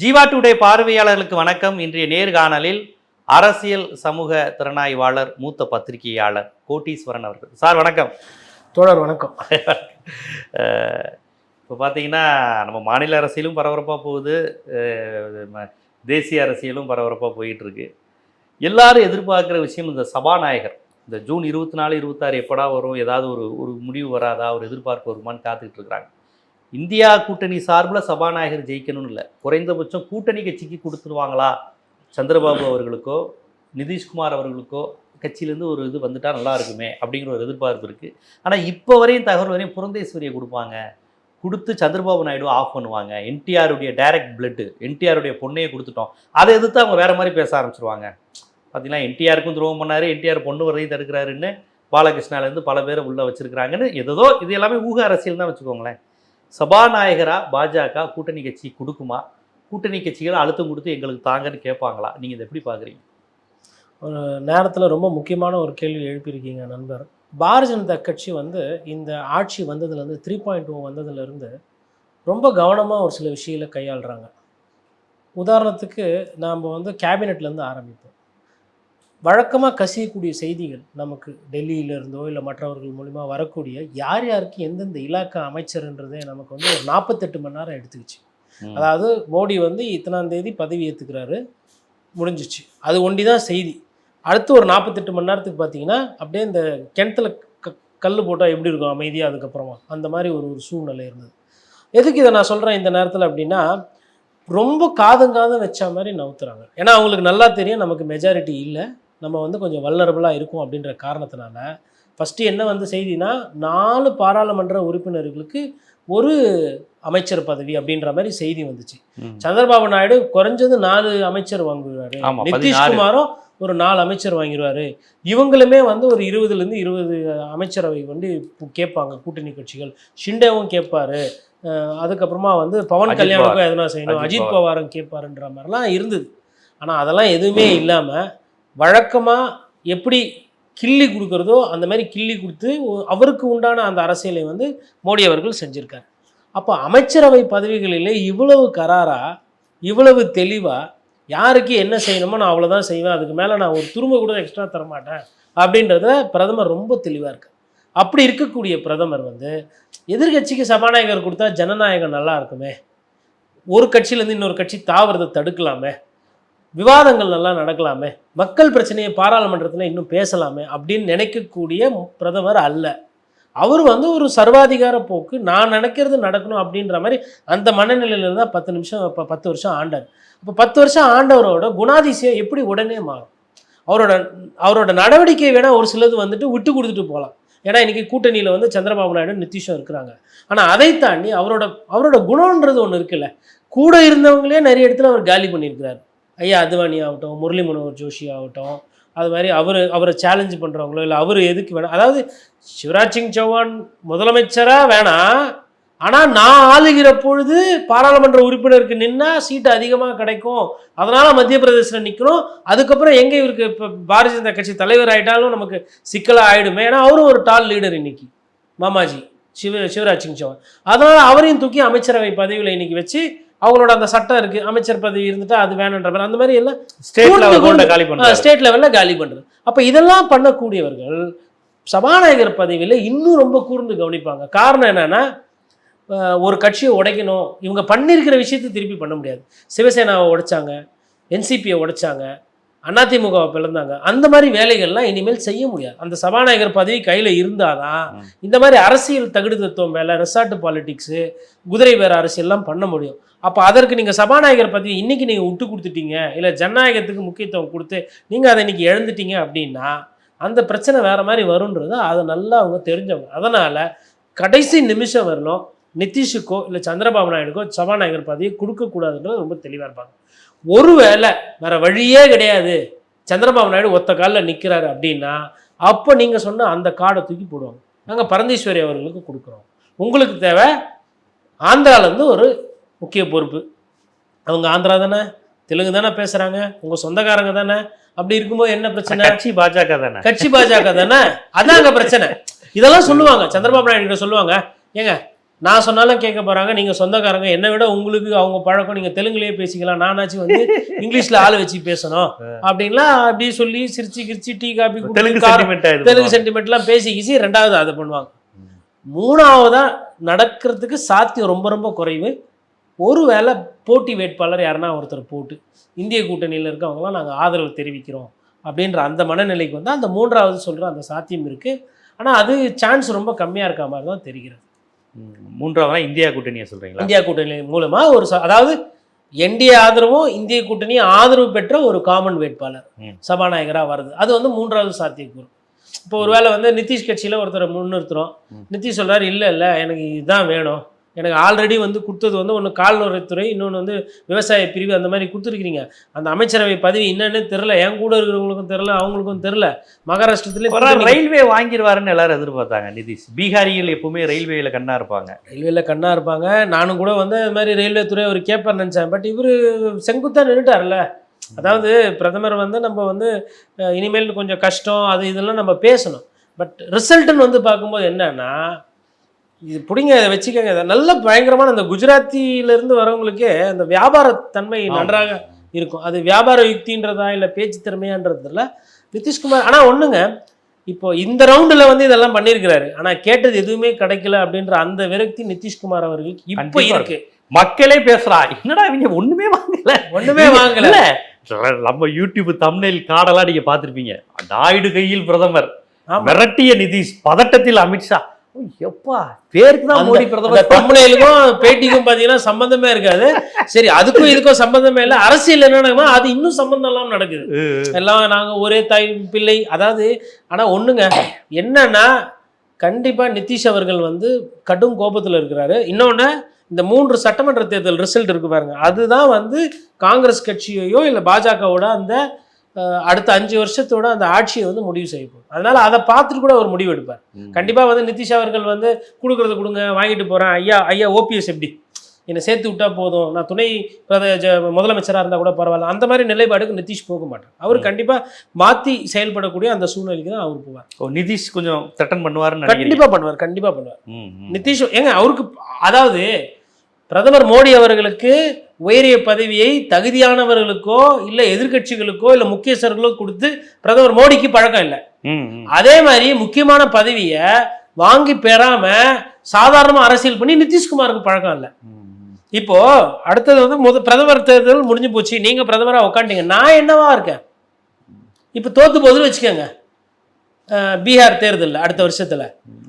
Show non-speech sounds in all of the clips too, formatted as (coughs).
Jeeva today பார்வையாளர்களுக்கு வணக்கம். இன்றைய நேர்காணலில் அரசியல் சமூக திறனாய்வாளர் மூத்த பத்திரிகையாளர் கோட்டீஸ்வரன் அவர்கள். சார் வணக்கம். தோழர் வணக்கம். (laughs) இப்போ பார்த்தீங்கன்னா நம்ம மாநில அரசியலும் பரபரப்பாக போகுது. தேசிய அரசியலும் பரபரப்பாக போயிட்டு இருக்கு எல்லாரும் எதிர்பார்க்குற விஷயம் இந்த சபாநாயகர். இந்த ஜூன் இருபத்தி நாலு இருபத்தாறு எப்படா வரும்? ஏதாவது ஒரு ஒரு முடிவு வராதா? ஒரு எதிர்பார்ப்பு வருமான்னு காத்துக்கிட்டு இருக்கிறாங்க. இந்தியா கூட்டணி சார்பில் சபாநாயகர் ஜெயிக்கணும்னு இல்லை. குறைந்தபட்சம் கூட்டணி கட்சிக்கு கொடுத்துருவாங்களா? சந்திரபாபு அவர்களுக்கோ நிதிஷ்குமார் அவர்களுக்கோ கட்சியிலேருந்து ஒரு இது வந்துட்டா நல்லா இருக்குமே அப்படிங்கிற ஒரு எதிர்பார்ப்பு இருக்குது ஆனால் இப்போ வரையும் தகவல் வரையும் புரந்தேஸ்வரியை கொடுப்பாங்க. கொடுத்து சந்திரபாபு நாயுடு ஆஃப் பண்ணுவாங்க. என்டிஆருடைய டைரக்ட் பிளட்டு என்டிஆருடைய பொண்ணையை கொடுத்துட்டோம். அதை எதிர்த்து அவங்க வேறு மாதிரி பேச ஆரம்பிச்சிருவாங்க. பார்த்தீங்கன்னா என்டிஆருக்கும் துரோகம் பண்ணார் என்டிஆர் பொண்ணு வரையும் தடுக்கிறாருன்னு பாலகிருஷ்ணாலேருந்து பல பேரை உள்ளே வச்சுருக்கிறாங்கன்னு ஏதோ இது எல்லாமே ஊக அரசியல் தான் வச்சுக்கோங்களேன். சபாநாயகரா பாஜக கூட்டணி கட்சி கொடுக்குமா? கூட்டணி கட்சிகள் அழுத்தம் கொடுத்து எங்களுக்கு தாங்கன்னு கேட்பாங்களா? நீங்கள் இதை எப்படி பார்க்குறீங்க? ஒரு நேரத்தில் ரொம்ப முக்கியமான ஒரு கேள்வி எழுப்பியிருக்கீங்க நண்பர். பாரதிய ஜனதா கட்சி வந்து இந்த ஆட்சி வந்ததுலேருந்து த்ரீ பாயிண்ட் டூ வந்ததுலேருந்து ரொம்ப கவனமாக ஒரு சில விஷயங்களை கையாளுறாங்க. உதாரணத்துக்கு நாம் வந்து கேபினெட்லேருந்து ஆரம்பிப்போம். வழக்கமாக கசியக்கூடிய செய்திகள் நமக்கு டெல்லியில இருந்தோ இல்லை மற்றவர்கள் மூலிமா வரக்கூடிய யார் யாருக்கு எந்தெந்த இலாக்கா அமைச்சர்ன்றதே நமக்கு வந்து ஒரு நாற்பத்தெட்டு மணி நேரம் எடுத்துக்கிச்சு. அதாவது மோடி வந்து இத்தனாம் தேதி பதவி ஏற்றுக்கிறாரு முடிஞ்சிச்சு. அது ஒண்டி தான் செய்தி. அடுத்து ஒரு நாற்பத்தெட்டு மணி நேரத்துக்கு பார்த்தீங்கன்னா அப்படியே இந்த கிணத்துல க கல் போட்டால் எப்படி இருக்கும் அமைதியாக அதுக்கப்புறமா? அந்த மாதிரி ஒரு ஒரு சூழ்நிலை இருந்தது. எதுக்கு இதை நான் சொல்கிறேன் இந்த நேரத்தில் அப்படின்னா ரொம்ப காதும் காதும் வச்ச மாதிரி நவுத்துறாங்க. ஏன்னா அவங்களுக்கு நல்லா தெரியும் நமக்கு மெஜாரிட்டி இல்லை. நம்ம வந்து கொஞ்சம் வல்லரபுளாக இருக்கும் அப்படின்ற காரணத்தினால ஃபஸ்ட்டு என்ன வந்து செய்தினா நாலு பாராளுமன்ற உறுப்பினர்களுக்கு ஒரு அமைச்சர் பதவி அப்படின்ற மாதிரி செய்தி வந்துச்சு. சந்திரபாபு நாயுடு குறைஞ்சது நாலு அமைச்சர் வாங்குவாரு. நிதிஷ்குமாரும் ஒரு நாலு அமைச்சர் வாங்கிடுவாரு இவங்களுமே வந்து ஒரு இருபதுல இருந்து இருபது அமைச்சரவை வந்து கேட்பாங்க கூட்டணி கட்சிகள். ஷிண்டேவும் கேட்பாரு. அதுக்கப்புறமா வந்து பவன் கல்யாணுக்கும் எதனா செய்யணும் அஜித் பவாரும் கேட்பாருன்ற மாதிரிலாம் இருந்தது. ஆனா அதெல்லாம் எதுவுமே இல்லாம வழக்கமாக எப்படி கிள்ளி கொடுக்குறதோ அந்த மாதிரி கிள்ளி கொடுத்து அவருக்கு உண்டான அந்த அரசியலை வந்து மோடி அவர்கள் செஞ்சுருக்கார். அப்போ அமைச்சரவை பதவிகளிலே இவ்வளவு கராராக இவ்வளவு தெளிவாக யாருக்கு என்ன செய்யணுமோ நான் அவ்வளோதான் செய்வேன் அதுக்கு மேலே நான் ஒரு துரும்ப கூட எக்ஸ்ட்ரா தரமாட்டேன் அப்படின்றத பிரதமர் ரொம்ப தெளிவாக இருக்கு அப்படி இருக்கக்கூடிய பிரதமர் வந்து எதிர்க்கட்சிக்கு சபாநாயகர் கொடுத்தா ஜனநாயகம் நல்லா இருக்குமே ஒரு கட்சியிலேருந்து இன்னொரு கட்சி தாவறதை தடுக்கலாமே விவாதங்கள் நல்லா நடக்கலாமே. மக்கள் பிரச்சனையை பாராளுமன்றத்தில் இன்னும் பேசலாமே அப்படின்னு நினைக்கக்கூடிய பிரதமர் அல்ல. அவர் வந்து ஒரு சர்வாதிகார போக்கு நான் நினைக்கிறது நடக்கணும் அப்படின்ற மாதிரி அந்த மனநிலையில தான் பத்து நிமிஷம் இப்போ பத்து வருஷம் ஆண்டார். இப்போ பத்து வருஷம் ஆண்டவரோட குணாதிசயம் எப்படி உடனே மாறும்? அவரோட அவரோட நடவடிக்கை வேணால் ஒரு சிலது வந்துட்டு விட்டு கொடுத்துட்டு போகலாம். ஏன்னா இன்னைக்கு கூட்டணியில் வந்து சந்திரபாபு நாயுடு நிதிஷும் இருக்கிறாங்க. ஆனால் அதை தாண்டி அவரோட அவரோட குணம்ன்றது ஒன்று இருக்குல்ல. கூட இருந்தவங்களே நிறைய இடத்துல அவர் காலி பண்ணியிருக்கிறார். ஐயா அத்வானி ஆகட்டும் முரளி மனோகர் ஜோஷி ஆகட்டும் அது மாதிரி அவர் அவரை சேலஞ்ச் பண்ணுறவங்களோ இல்லை அவர் எதுக்கு வேணாம் அதாவது சிவராஜ் சிங் சௌஹான் முதலமைச்சராக வேணாம் ஆனால் நான் ஆளுகிற பொழுது பாராளுமன்ற உறுப்பினருக்கு நின்னால் சீட்டு அதிகமாக கிடைக்கும். அதனால் மத்திய பிரதேசத்தில் நிற்கணும் அதுக்கப்புறம் எங்கே இவருக்கு இப்போ பாரதிய ஜனதா கட்சி தலைவர் ஆகிட்டாலும் நமக்கு சிக்கலாக ஆகிடுமே ஏன்னா அவரும் ஒரு டால் லீடர் இன்னைக்கு மாமாஜி சிவ சிவராஜ் சிங் சௌஹான். அதனால் அவரையும் தூக்கி அமைச்சரவை பதவியில் இன்னைக்கு வச்சு அவங்களோட அந்த சட்டம் இருக்கு. அமைச்சர் பதவி இருந்துட்டா அது வேணுன்ற மாதிரி. அந்த மாதிரி எல்லாம் ஸ்டேட் லெவலில் காலி பண்ணுறது அப்போ இதெல்லாம் பண்ணக்கூடியவர்கள் சபாநாயகர் பதவியில் இன்னும் ரொம்ப கூர்ந்து கவனிப்பாங்க. காரணம் என்னன்னா ஒரு கட்சியை உடைக்கணும். இவங்க பண்ணியிருக்கிற விஷயத்தை திருப்பி பண்ண முடியாது. சிவசேனாவை உடைச்சாங்க என்சிபியை உடைச்சாங்க அதிமுகவை பிளந்தாங்க. அந்த மாதிரி வேலைகள்லாம் இனிமேல் செய்ய முடியாது. அந்த சபாநாயகர் பதவி கையில் இருந்தாதான். இந்த மாதிரி அரசியல் தகுடு தத்துவம் மேலே ரெசார்ட் பாலிடிக்ஸு குதிரை வேற அரசியல்லாம் பண்ண முடியும். அப்போ அதற்கு நீங்கள் சபாநாயகர் பற்றி இன்னைக்கு நீங்கள் விட்டு கொடுத்துட்டீங்க. இல்லை ஜனநாயகத்துக்கு முக்கியத்துவம் கொடுத்து நீங்கள் அதை இன்னைக்கு எழுந்துட்டீங்க அப்படின்னா அந்த பிரச்சனை வேற மாதிரி வரும்ன்றது அதை நல்லா அவங்க தெரிஞ்சவங்க. அதனால கடைசி நிமிஷம் வரணும் நிதிஷுக்கோ இல்லை சந்திரபாபு நாயுடுக்கோ சபாநாயகர் பதவியை கொடுக்கக்கூடாதுன்றது ரொம்ப தெளிவாக இருப்பாங்க. ஒருவேளை வேற வழியே கிடையாது. சந்திரபாபு நாயுடு ஒத்த காலில் நிற்கிறாரு அப்படின்னா அப்போ நீங்கள் சொன்ன அந்த கார்டை தூக்கி போடுவாங்க. நாங்கள் பரந்தீஸ்வரி அவர்களுக்கு கொடுக்குறோம். உங்களுக்கு தேவை ஆந்திராலேருந்து ஒரு முக்கிய பொறுப்பு. அவங்க ஆந்திரா தானே தெலுங்கு தானே பேசுகிறாங்க உங்கள் சொந்தக்காரங்க தானே அப்படி இருக்கும்போது என்ன பிரச்சனை? கட்சி பாஜக தானே. கட்சி பாஜக தானே? அதான் அங்க பிரச்சனை. இதெல்லாம் சொல்லுவாங்க சந்திரபாபு நாயுடு கிட்ட சொல்லுவாங்க. ஏங்க நான் சொன்னாலும் கேட்க போறாங்க நீங்க சொந்தக்காரங்க என்னை விட உங்களுக்கு அவங்க பழக்கம் நீங்க தெலுங்குலயே பேசிக்கலாம். நானாச்சும் வந்து இங்கிலீஷ்ல ஆள் வச்சு பேசணும். அப்படின்லாம் அப்படி சொல்லி சிரிச்சு கிரிச்சு டீ காபி தெலுங்கு சென்டிமெண்டா. சென்டிமெண்ட்லாம் பேசி கீசி ரெண்டாவது அதை பண்ணுவாங்க. மூணாவதா நடக்கிறதுக்கு சாத்தியம் ரொம்ப ரொம்ப குறைவு. ஒருவேளை போட்டி வேட்பாளர் யாருன்னா ஒருத்தர் போட்டு இந்திய கூட்டணியில் இருக்கவங்களாம் நாங்கள் ஆதரவு தெரிவிக்கிறோம் அப்படின்ற அந்த மனநிலைக்கு வந்து அந்த மூன்றாவது சொல்கிற அந்த சாத்தியம் இருக்குது ஆனால் அது சான்ஸ் ரொம்ப கம்மியாக இருக்க மாதிரி தான் தெரிகிறது. மூன்றாவதா இந்தியா கூட்டணியை சொல்றீங்களா இந்தியா கூட்டணி மூலமாக ஒரு அதாவது என்டிஏ ஆதரவும் இந்திய கூட்டணி ஆதரவு பெற்ற ஒரு காமன் வேட்பாளர். சபாநாயகராக வருது அது வந்து மூன்றாவது சாத்தியக்கூறு இப்போ ஒருவேளை வந்து நிதிஷ் கட்சியில் ஒருத்தரை முன்னிறுத்துறோம். நிதிஷ் சொல்றாரு இல்லை இல்லை எனக்கு இதுதான் வேணும் எனக்கு ஆல்ரெடி வந்து கொடுத்தது வந்து ஒன்று கால்நடைத்துறை இன்னொன்று வந்து விவசாய பிரிவு அந்த மாதிரி கொடுத்துருக்கீங்க அந்த அமைச்சரவை பதவி என்னன்னு தெரில என் கூட இருக்கிறவங்களுக்கும் தெரில அவங்களுக்கும் தெரில மகாராஷ்டிரத்துல ரயில்வே வாங்கிடுவாருன்னு எல்லாரும் எதிர்பார்த்தாங்க நிதிஷ் பீகாரிகள் எப்பவுமே ரயில்வேல கண்ணா இருப்பாங்க. ரயில்வேல கண்ணா இருப்பாங்க. நானும் கூட வந்து இது மாதிரி ரயில்வே துறை அவர் கேட்பார் நினச்சேன். பட் இவர் செங்குத்தா நின்றுட்டார்ல அதாவது பிரதமர் வந்து நம்ம வந்து இனிமேல் கொஞ்சம் கஷ்டம் அது இதெல்லாம் நம்ம பேசணும். பட் ரிசல்ட்டுன்னு வந்து பார்க்கும்போது என்னன்னா இது பிடிங்க இதை வச்சுக்கோங்க. நல்ல பயங்கரமான அந்த குஜராத்தியிலேருந்து வரவங்களுக்கே அந்த வியாபார தன்மை நன்றாக இருக்கும். அது வியாபார யுக்தின்றதா இல்லை பேச்சு திறமையான்றதுல நிதிஷ்குமார் ஆனால் ஒன்றுங்க இப்போ இந்த ரவுண்டில் வந்து இதெல்லாம் பண்ணியிருக்கிறாரு. ஆனால் கேட்டது எதுவுமே கிடைக்கல அப்படின்ற அந்த விரக்தி நிதிஷ்குமார் அவர்களுக்கு இப்போ இருக்கு. மக்களே பேசுறா. என்னடா இவங்க ஒண்ணுமே வாங்கல? ஒண்ணுமே வாங்கல. நம்ம யூடியூப் தம்ப்நெயில் கார்டெல்லாம் நீங்க பார்த்திருப்பீங்க. நாயுடு கையில் பிரதமர். மிரட்டிய நிதிஷ் பதட்டத்தில் அமித்ஷா. எப்பா பேருக்கு தான் மோடி பிரதமர். தம்முனையிலுக்கும் பேட்டிக்கும் பார்த்தீங்கன்னா சம்பந்தமே இருக்காது. சரி அதுக்கும் இதுக்கும் சம்பந்தமே இல்லை. அரசியல் என்ன அது இன்னும் சம்பந்தம் இல்லாம நடக்குது. எல்லாம் நாங்க ஒரே தாய் பிள்ளை. அதாவது ஆனா ஒண்ணுங்க என்னன்னா கண்டிப்பா நிதிஷ் அவர்கள் வந்து கடும் கோபத்துல இருக்கிறாரு. இன்னொன்னு இந்த மூன்று சட்டமன்ற தேர்தல் ரிசல்ட் இருக்கு பாருங்க. அதுதான் வந்து காங்கிரஸ் கட்சியையோ இல்லை பாஜகவோட அந்த அடுத்த அஞ்சு வருஷத்தோட அந்த ஆட்சியை வந்து முடிவு செய்ய போகுது. அதனால அதை பார்த்துட்டு கூட அவர் முடிவு எடுப்பார் கண்டிப்பா வந்து நிதிஷ் அவர்கள் வந்து கொடுக்கறத கொடுங்க வாங்கிட்டு போறேன். ஐயா ஐயா ஓபிஎஸ் எப்படி? என்னை சேர்த்து விட்டா போதும். நான் துணை பிரத ஜ- முதலமைச்சரா இருந்தா கூட பரவாயில்ல. அந்த மாதிரி நிலைப்பாடுக்கு நிதிஷ் போக மாட்டார். அவர் கண்டிப்பா மாத்தி செயல்படக்கூடிய அந்த சூழ்நிலைக்கு தான் அவர் போவார். ஓ, நிதிஷ் கொஞ்சம் கண்டிப்பா பண்ணுவார் கண்டிப்பா பண்ணுவார். ம், ம். நிதிஷ் ஏங்க அவருக்கு அதாவது பிரதமர் மோடி அவர்களுக்கு உயரிய பதவியை தகுதியானவர்களுக்கோ இல்லை எதிர்க்கட்சிகளுக்கோ இல்லை முக்கியஸ்தர்களுக்கோ கொடுத்து பிரதமர் மோடிக்கு பழக்கம் இல்லை. அதே மாதிரி முக்கியமான பதவியை வாங்கி பெறாம சாதாரணமா அரசியல் பண்ணி நிதிஷ்குமாருக்கு பழக்கம் இல்லை. இப்போ அடுத்தது வந்து முத பிரதமர் தேர்தல் முடிஞ்சு போச்சு. நீங்க பிரதமரா உட்காந்துட்டீங்க நான் என்னவா இருக்கேன்? இப்போ தோத்து போகுதுன்னு வச்சுக்கோங்க. பீகார் தேர்தல் அடுத்த வருஷத்துல.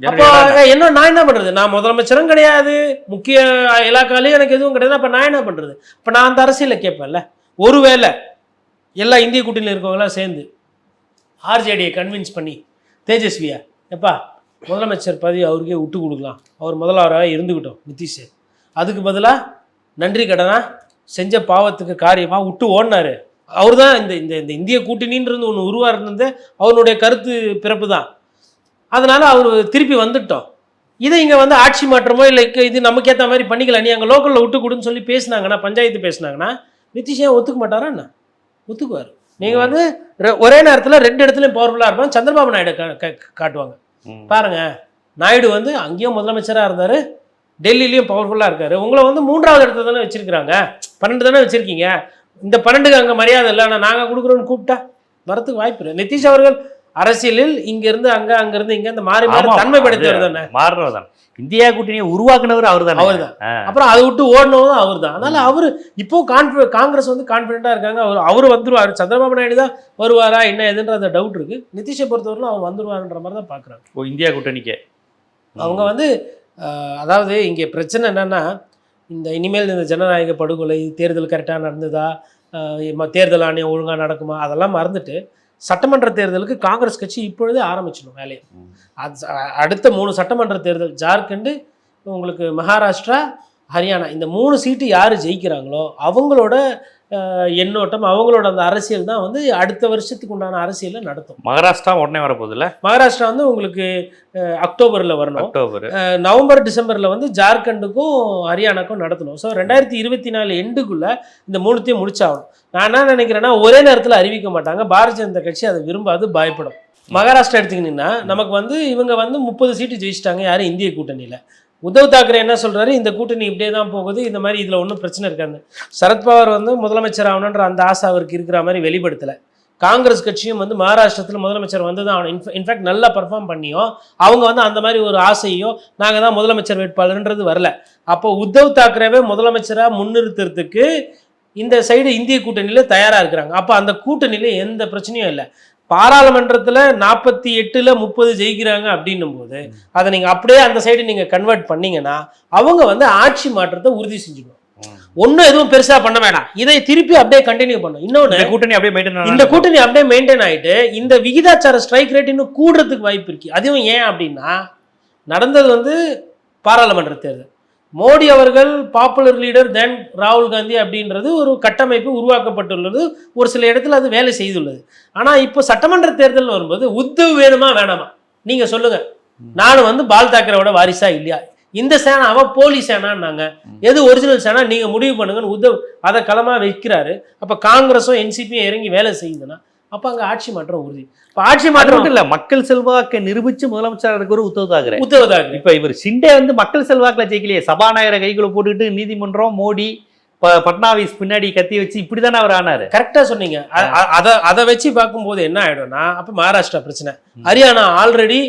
அப்போ என்ன நான் என்ன பண்றது? நான் முதலமைச்சரும் கிடையாது. முக்கிய இலாக்காலையும் எனக்கு எதுவும் கிடையாது. அப்ப நான் என்ன பண்றது? அப்ப நான் அந்த அரசியல கேட்பேன்ல. ஒருவேளை எல்லா இந்திய கூட்டணியில் இருக்கவங்களாம் சேர்ந்து ஆர்ஜேடியை கன்வின்ஸ் பண்ணி தேஜஸ்வியா எப்பா முதலமைச்சர் பதவி அவருக்கே விட்டு கொடுக்கலாம். அவர் முதல்வராக இருந்துக்கிட்டோம் நிதிஷ். அதுக்கு பதிலாக நன்றி கடனா செஞ்ச பாவத்துக்கு காரியமாக விட்டு ஓடினாரு. அவர் தான் இந்த இந்த இந்த இந்திய கூட்டணின்றது ஒன்று உருவா இருந்தது அவருடைய கருத்து பிறப்பு தான் அதனால அவர் திருப்பி வந்துட்டோம். இதை இங்கே வந்து ஆட்சி மாற்றமோ இல்லை இது நமக்கு ஏற்ற மாதிரி பண்ணிக்கலாம். நீ அங்கே லோக்கலில் விட்டு கொடுன்னு சொல்லி பேசுனாங்கன்னா பஞ்சாயத்து பேசுனாங்கன்னா நிதிஷ் ஒத்துக்க மாட்டாரா என்ன? ஒத்துக்குவார். நீங்கள் வந்து ஒரே நேரத்தில் ரெண்டு இடத்துலையும் பவர்ஃபுல்லாக இருப்பாங்க. சந்திரபாபு நாயுடு காட்டுவாங்க. பாருங்க நாயுடு வந்து அங்கேயும் முதலமைச்சராக இருந்தார் டெல்லியிலையும் பவர்ஃபுல்லாக இருக்காரு. உங்களை வந்து மூன்றாவது இடத்துல தானே வச்சிருக்கிறாங்க. பன்னெண்டு தானே வச்சிருக்கீங்க. இந்த பன்னெண்டுக்கு அங்கே மரியாதை இல்லை ஆனால் நாங்கள் கொடுக்குறோன்னு கூப்பிட்டா வரத்துக்கு வாய்ப்பு இல்லை. நிதிஷ் அவர்கள் அரசியலில் இங்கிருந்து அங்கே அங்கிருந்து இங்கே இந்த மாறி மாறி தன்மைப்படுத்தவர் தானே? மாறினவர் தான். இந்தியா கூட்டணியை உருவாக்குனவர் அவர் தானே. அவர் தான். அப்புறம் அதை விட்டு ஓடினவரும் அவர் தான். அதனால அவர் இப்போ கான்ஃபி காங்கிரஸ் வந்து கான்ஃபிடென்ட்டாக இருக்காங்க. அவர் அவர் வந்துருவார். சந்திரபாபு நாயுடு தான் வருவாரா என்ன ஏதுன்ற அந்த டவுட் இருக்கு. நிதிஷை பொறுத்தவரையிலும் அவர் வந்துருவாருன்ற மாதிரி தான் பார்க்குறாங்க ஓ இந்தியா கூட்டணிக்கே. அவங்க வந்து அதாவது இங்கே பிரச்சனை என்னன்னா இந்த இனிமேல் இந்த ஜனநாயக படுகொலை தேர்தல் கரெக்டாக நடந்ததா? தேர்தல் ஆணையம் ஒழுங்காக நடக்குமா? அதெல்லாம் மறந்துட்டு சட்டமன்ற தேர்தலுக்கு காங்கிரஸ் கட்சி இப்பொழுதே ஆரம்பிச்சிடும் வேலையை. அது அடுத்த மூணு சட்டமன்ற தேர்தல் ஜார்க்கண்டு உங்களுக்கு மகாராஷ்டிரா ஹரியானா இந்த மூணு சீட்டு யார் ஜெயிக்கிறாங்களோ அவங்களோட எண்ணோட்டம் அவங்களோட அந்த அரசியல் தான் வந்து அடுத்த வருஷத்துக்கு உண்டான அரசியலை நடத்தும். மகாராஷ்டிரா உடனே வரப்போகுதுல்ல? மகாராஷ்டிரா வந்து உங்களுக்கு அக்டோபர்ல வரணும். அக்டோபர். நவம்பர் டிசம்பர்ல வந்து ஜார்க்கண்டுக்கும் ஹரியானாக்கும் நடத்தணும். ஸோ ரெண்டாயிரத்தி இருபத்தி நாலு எண்டுக்குள்ள இந்த மூணுத்தையும் முடிச்சாகணும். நான் என்ன நினைக்கிறேன்னா ஒரே நேரத்தில் அறிவிக்க மாட்டாங்க. பாரதிய ஜனதா கட்சி அதை விரும்பாது பயப்படும். மகாராஷ்டிரா எடுத்துக்கிட்டீங்கன்னா நமக்கு வந்து இவங்க வந்து முப்பது சீட்டு ஜெயிச்சிட்டாங்க யாரும் இந்திய கூட்டணியில். உத்தவ் தாக்கரே என்ன சொல்கிறாரு இந்த கூட்டணி இப்படியே தான் போகுது இந்த மாதிரி இதில் ஒன்றும் பிரச்சனை இருக்காது சரத்பவார் வந்து முதலமைச்சர் ஆகணுன்ற அந்த ஆசை அவருக்கு இருக்கிற மாதிரி வெளிப்படுத்தலை. காங்கிரஸ் கட்சியும் வந்து மகாராஷ்டிரத்தில் முதலமைச்சர் வந்து தான் ஆகணும் இன்ஃபேக்ட் நல்லா பர்ஃபார்ம் பண்ணியும் அவங்க வந்து அந்த மாதிரி ஒரு ஆசையோ நாங்கள் தான் முதலமைச்சர் வேட்பாளர்ன்றது வரல. அப்போ உத்தவ் தாக்கரேவே முதலமைச்சராக முன்னிறுத்துறதுக்கு இந்த சைடு இந்திய கூட்டணியில் தயாராக இருக்கிறாங்க. அப்போ அந்த கூட்டணியில் எந்த பிரச்சனையும் இல்லை. பாராளுமன்றத்தில் நாற்பத்தி எட்டில் முப்பது ஜெயிக்கிறாங்க அப்படின்னும் போது அதை நீங்கள் அப்படியே அந்த சைடு நீங்கள் கன்வெர்ட் பண்ணீங்கன்னா அவங்க வந்து ஆட்சி மாற்றத்தை உறுதி செஞ்சுக்கணும் ஒன்றும் எதுவும் பெருசாக பண்ண வேணாம். இதை திருப்பி அப்படியே கண்டினியூ பண்ணும் இன்னொன்று கூட்டணி அப்படியே மெயின்டைன் இந்த கூட்டணி அப்படியே மெயின்டைன் ஆயிட்டு இந்த விகிதாச்சார ஸ்ட்ரைக் ரேட் இன்னும் கூடுறதுக்கு வாய்ப்பு இருக்கு. அதுவும் ஏன் அப்படின்னா நடந்தது வந்து பாராளுமன்ற தேர்தல். மோடி அவர்கள் பாப்புலர் லீடர் தென் ராகுல் காந்தி அப்படின்றது ஒரு கட்டமைப்பு உருவாக்கப்பட்டுள்ளது. ஒரு சில இடத்துல அது வேலை செய்துள்ளது. ஆனா இப்போ சட்டமன்ற தேர்தல் வரும்போது உத்தவ் வேணுமா வேணாமா? நீங்க சொல்லுங்க. நானும் வந்து பால் தாக்கரேவோட வாரிசா இல்லையா? இந்த சேனாவை போலி சேனான்னாங்க. எது ஒரிஜினல் சேனா? நீங்க முடிவு பண்ணுங்கன்னு உத்தவ் அதை களமா வைக்கிறாரு. அப்ப காங்கிரஸும் என்சிபியும் இறங்கி வேலை செய்யுதுன்னா அப்ப அங்க ஆட்சி மாற்றம் உறுதி. இப்ப ஆட்சி மாற்றம் இல்ல மக்கள் செல்வாக்கை நிரூபிச்சு முதலமைச்சர் இருக்கிற உத்தவ் தாக்கரே. உத்தவ் தாக்கரே. இப்ப இவர் ஷிண்டே வந்து மக்கள் செல்வாக்குல ஜெயிக்கலையே. சபாநாயகரை கைக்குள்ள போட்டுக்கிட்டு நீதிமன்றம் மோடி பட்னாவிஸ் பின்னாடி கத்தி வச்சு இப்படிதானே அவர் ஆனாரு? கரெக்டா சொன்னீங்க. அத அதை வச்சு பார்க்கும்போது என்ன ஆயிடும்னா அப்ப மகாராஷ்டிரா பிரச்சனை. ஹரியானா ஆல்ரெடி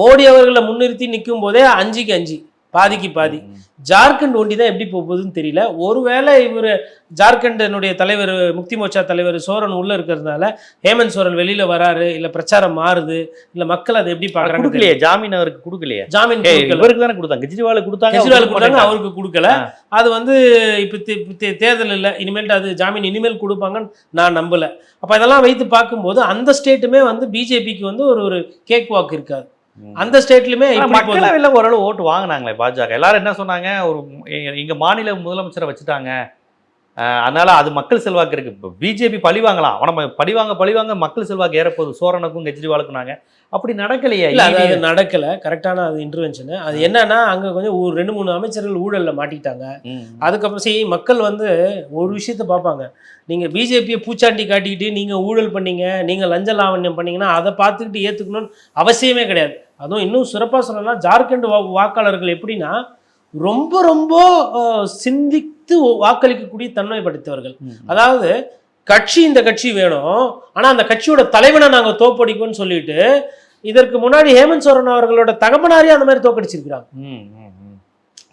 மோடி அவர்களை முன்னிறுத்தி நிற்கும் போதே அஞ்சுக்கு அஞ்சு. பாதிக்கு பாதி. ஜார்க்கண்ட் ஒண்டி தான் எப்படி போக போகுதுன்னு தெரியல. ஒருவேளை இவர் ஜார்க்கண்டினுடைய தலைவர் முக்தி மோர்ச்சா தலைவர் சோரன் உள்ள இருக்கிறதுனால ஹேமந்த் சோரன் வெளியில வராரு இல்ல பிரச்சாரம் மாறுது இல்ல மக்கள் அதை எப்படி பாக்குறாங்க கொடுக்கலையே ஜாமீன் அவருக்கு கொடுக்கலையே? ஜாமீன். இவருக்கு தானே கொடுத்தாங்க. கெஜ்ரிவாலுக்கு கொடுத்தாங்க கெஜ்ரிவால் கொடுத்தாங்க. அவருக்கு கொடுக்கல. அது வந்து இப்போ தேர்தல் இல்லை. இனிமேல் அது ஜாமீன் இனிமேல் கொடுப்பாங்கன்னு நான் நம்பல. அப்ப இதெல்லாம் வைத்து பார்க்கும்போது அந்த ஸ்டேட்டுமே வந்து பிஜேபிக்கு வந்து ஒரு ஒரு கேக் வாக் இருக்காது. அந்த ஸ்டேட்லயுமே. மக்களவையில் ஓரளவு ஓட்டு வாங்கினாங்களே பாஜக. எல்லாரும் என்ன சொன்னாங்க? ஒரு எங்க மாநில முதலமைச்சரை வச்சுட்டாங்க. அதனால அது மக்கள் செல்வாக்கு இருக்கு. இப்போ பிஜேபி பழி வாங்கலாம். ஆனா நம்ம பழி வாங்க பழி வாங்க மக்கள் செல்வாக்கு ஏறப்போகுது. சோரனுக்கும் கெஜ்ரிவாலுக்கும் நாங்க அப்படி நடக்கலையே. இல்ல அது நடக்கல. கரெக்டான அது இன்டர்வென்ஷன் அது என்னன்னா அங்க கொஞ்சம் ஒரு ரெண்டு மூணு அமைச்சர்கள் ஊழல்ல மாட்டிட்டாங்க ம். அதுக்கப்புறம் சரி மக்கள் வந்து ஒரு விஷயத்த பார்ப்பாங்க. நீங்க பிஜேபியை பூச்சாண்டி காட்டிக்கிட்டு நீங்க ஊழல் பண்ணீங்க நீங்க லஞ்ச லாவண்யம் பண்ணீங்கன்னா அதை பார்த்துக்கிட்டு ஏத்துக்கணும்னு அவசியமே கிடையாது. அதுவும் இன்னும் சிறப்பா சொல்லலாம் ஜார்க்கண்ட் வா- வாக்காளர்கள் எப்படின்னா ரொம்ப ரொம்ப சிந்தித்து வாக்களிக்கக்கூடிய தன்மை படைத்தவர்கள். அதாவது கட்சி இந்த கட்சி வேணும் ஆனா அந்த கட்சியோட தலைவனை நாங்க தோப்படிப்போம்னு சொல்லிட்டு இதற்கு முன்னாடி ஹேமந்த் சோரன் அவர்களோட தகப்பனாரே அந்த மாதிரி தோக்கடிச்சிருக்கிறாங்க.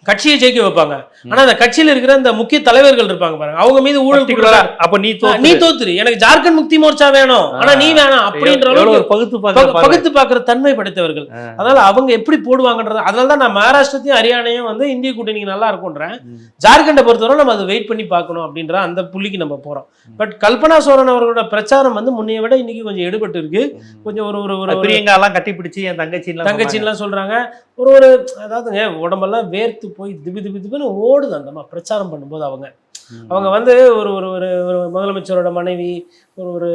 கட்சியை ஜெயிக்க வைப்பாங்க. ஆனா அந்த கட்சியில இருக்கிற இந்த முக்கிய தலைவர்கள் இருப்பாங்க பாருங்க. அவங்க மீது ஊழல் அப்ப நீ நீ தோத்து தோத்துரு. எனக்கு ஜார்க்கண்ட் முக்தி மோர்ச்சா வேணும். ஆனா நீ வேணாம் அப்படின்ற பகுத்து பகுத்து பார்க்கிற தன்மை படைத்தவர்கள். அதனால அவங்க எப்படி போடுவாங்கன்றது அதனால தான் நான் மகாராஷ்டிரத்தையும் ஹரியானையும் வந்து இந்திய கூட்டணிக்கு நல்லா இருக்கும்ன்றேன். ஜார்க்கண்டை பொறுத்தவரை நம்ம அதை வெயிட் பண்ணி பார்க்கணும் அப்படின்ற அந்த புள்ளிக்கு நம்ம போறோம். பட் கல்பனா சோரன் அவர்களோட பிரச்சாரம் வந்து முன்னைய விட இன்னைக்கு கொஞ்சம் எடுபட்டு இருக்கு. கொஞ்சம் ஒரு ஒரு ஒரு ஒரு பிரியங்கா எல்லாம் கட்டி பிடிச்சி என் தங்கச்சி தங்கச்சின்லாம் சொல்றாங்க. ஒரு ஒரு அதாவதுங்க உடம்பெல்லாம் வேர்த்து போய் திபி திபி திபின்னு ஓடுது அந்த அம்மா. பிரச்சாரம் பண்ணும்போது அவங்க. அவங்க வந்து ஒரு ஒரு ஒரு ஒரு முதலமைச்சரோட மனைவி ஒரு ஒரு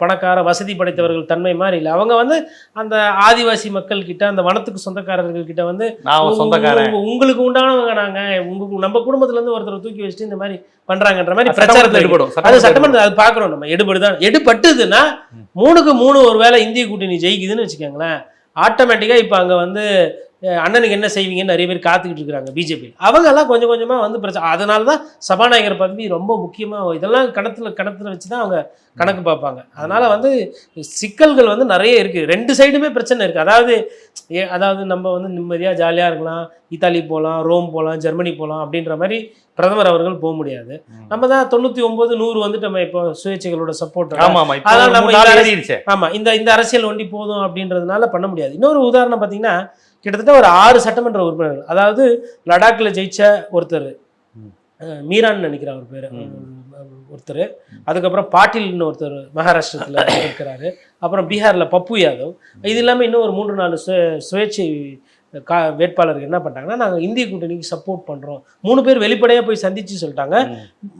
பணக்கார வசதி படைத்தவர்கள் தன்மை மாதிரி இல்லை. அவங்க வந்து அந்த ஆதிவாசி மக்கள் கிட்ட அந்த வனத்துக்கு சொந்தக்காரர்கள் கிட்ட வந்து உங்களுக்கு உண்டானவங்க நாங்க உங்க நம்ம குடும்பத்துல இருந்து ஒருத்தரை தூக்கி வச்சுட்டு இந்த மாதிரி பண்றாங்கன்ற மாதிரி பிரச்சாரத்தில் ஈடுபடும் அது சட்டமன்ற அது பார்க்குறோம் நம்ம. எடுபடுதான் எடுபட்டுதுன்னா மூணுக்கு மூணு ஒரு வேளை இந்திய கூட்டணி ஜெயிக்குதுன்னு வச்சுக்கோங்களேன். ஆட்டோமேட்டிக்காக இப்போ அங்கே வந்து அண்ணனுக்கு என்ன செய்வீங்கன்னு நிறைய பேர் காத்துக்கிட்டு இருக்கிறாங்க பிஜேபி அவங்க எல்லாம் கொஞ்சம் கொஞ்சமாக வந்து பிரச்சனை அதனால தான் சபாநாயகர் பதவி ரொம்ப முக்கியமாக இதெல்லாம் கணத்துல கணத்துல வச்சு தான் அவங்க கணக்கு பார்ப்பாங்க. அதனால வந்து சிக்கல்கள் வந்து நிறைய இருக்குது ரெண்டு சைடுமே பிரச்சனை இருக்குது அதாவது ஏ- அதாவது நம்ம வந்து நிம்மதியாக ஜாலியாக இருக்கலாம். இத்தாலி போகலாம் ரோம் போகலாம் ஜெர்மனி போகலாம் அப்படின்ற மாதிரி பிரதமர் அவர்கள் போக முடியாது. நம்ம தான் தொண்ணூற்றி ஒம்பது நூறு வந்துட்டு நம்ம இப்போ சுயேட்சைகளோட சப்போர்ட் ஆமா ஆமா. இப்போ அதான் ஒரு நம்ம மூணு நாள் இந்த ஏறிடுச்சே. ஆமா இந்த இந்த அரசியல் ஒண்டி போதும் அப்படின்றதுனால பண்ண முடியாது. இன்னொரு உதாரணம் பார்த்தீங்கன்னா கிட்டத்தட்ட ஒரு ஆறு சட்டமன்ற உறுப்பினர்கள். அதாவது லடாக்ல ஜெயிச்ச ஒருத்தர். ம். அஹ், மீரான்னு நினைக்கிறேன் அவர் பேர். ஒருத்தர். அதுக்கப்புறம் பாட்டில்னு ஒருத்தர் மகாராஷ்டிரத்துல (coughs) இருக்கிறாரு. அப்புறம் பீகார்ல பப்பு யாதவ். இது இல்லாம இன்னும் ஒரு மூன்று நாலு சுய சுயேட்சை கா வேட்பாளர்கள் என்ன பண்ணிட்டாங்கன்னா நாங்கள் இந்திய கூட்டணிக்கு சப்போர்ட் பண்ணுறோம் மூணு பேர் வெளிப்படையாக போய் சந்திச்சு சொல்லிட்டாங்க.